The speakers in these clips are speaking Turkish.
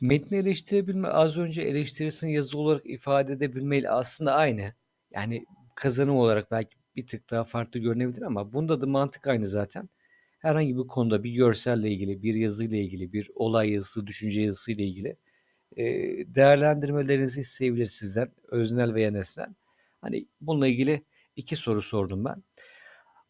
Metni eleştirebilme, az önce eleştirisini yazılı olarak ifade edebilmeyle aslında aynı. Yani kazanım olarak belki bir tık daha farklı görünebilir ama bunda da mantık aynı zaten. Herhangi bir konuda bir görselle ilgili, bir yazıyla ilgili, bir olay yazısı, düşünce yazısı ile ilgili e, değerlendirmelerinizi isteyebilir sizden, öznel veya nesnel. Hani bununla ilgili iki soru sordum ben.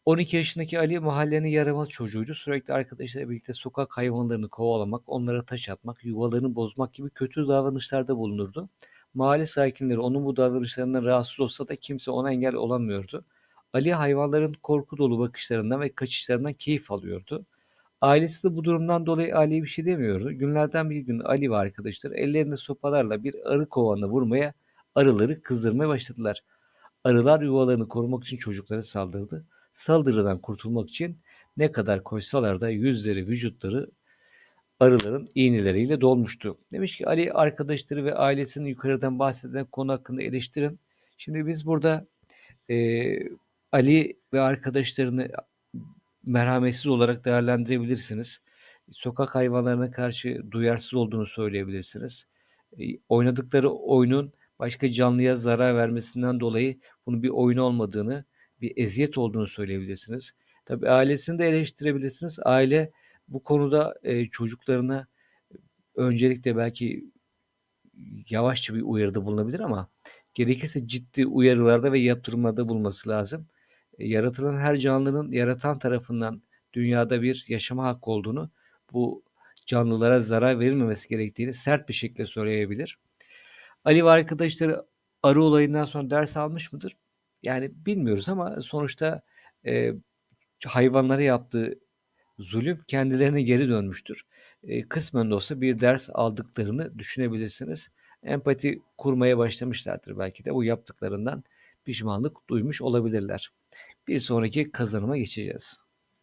12 yaşındaki Ali mahallenin yaramaz çocuğuydu. Sürekli arkadaşlarıyla birlikte sokak hayvanlarını kovalamak, onlara taş atmak, yuvalarını bozmak gibi kötü davranışlarda bulunurdu. Mahalle sakinleri onun bu davranışlarından rahatsız olsa da kimse ona engel olamıyordu. Ali hayvanların korku dolu bakışlarından ve kaçışlarından keyif alıyordu. Ailesi de bu durumdan dolayı Ali'ye bir şey demiyordu. Günlerden bir gün Ali ve arkadaşları ellerinde sopalarla bir arı kovanına vurmaya, arıları kızdırmaya başladılar. Arılar yuvalarını korumak için çocuklara saldırdı. Saldırıdan kurtulmak için ne kadar koysalar da yüzleri, vücutları arıların iğneleriyle dolmuştu. Demiş ki Ali arkadaşları ve ailesinin yukarıdan bahsedilen konu hakkında eleştirin. Şimdi biz burada e, Ali ve arkadaşlarını merhametsiz olarak değerlendirebilirsiniz. Sokak hayvanlarına karşı duyarsız olduğunu söyleyebilirsiniz. Oynadıkları oyunun başka canlıya zarar vermesinden dolayı bunun bir oyun olmadığını, bir eziyet olduğunu söyleyebilirsiniz. Tabii ailesini de eleştirebilirsiniz. Aile bu konuda e, çocuklarına öncelikle belki yavaşça bir uyarıda bulunabilir ama gerekirse ciddi uyarılarda ve yaptırımlarda bulması lazım. E, yaratılan her canlının yaratan tarafından dünyada bir yaşama hakkı olduğunu, bu canlılara zarar verilmemesi gerektiğini sert bir şekilde söyleyebilir. Ali ve arkadaşları arı olayından sonra ders almış mıdır? Yani bilmiyoruz ama sonuçta e, hayvanlara yaptığı zulüm kendilerine geri dönmüştür. E, kısmen de olsa bir ders aldıklarını düşünebilirsiniz. Empati kurmaya başlamışlardır belki de bu yaptıklarından pişmanlık duymuş olabilirler. Bir sonraki kazanıma geçeceğiz.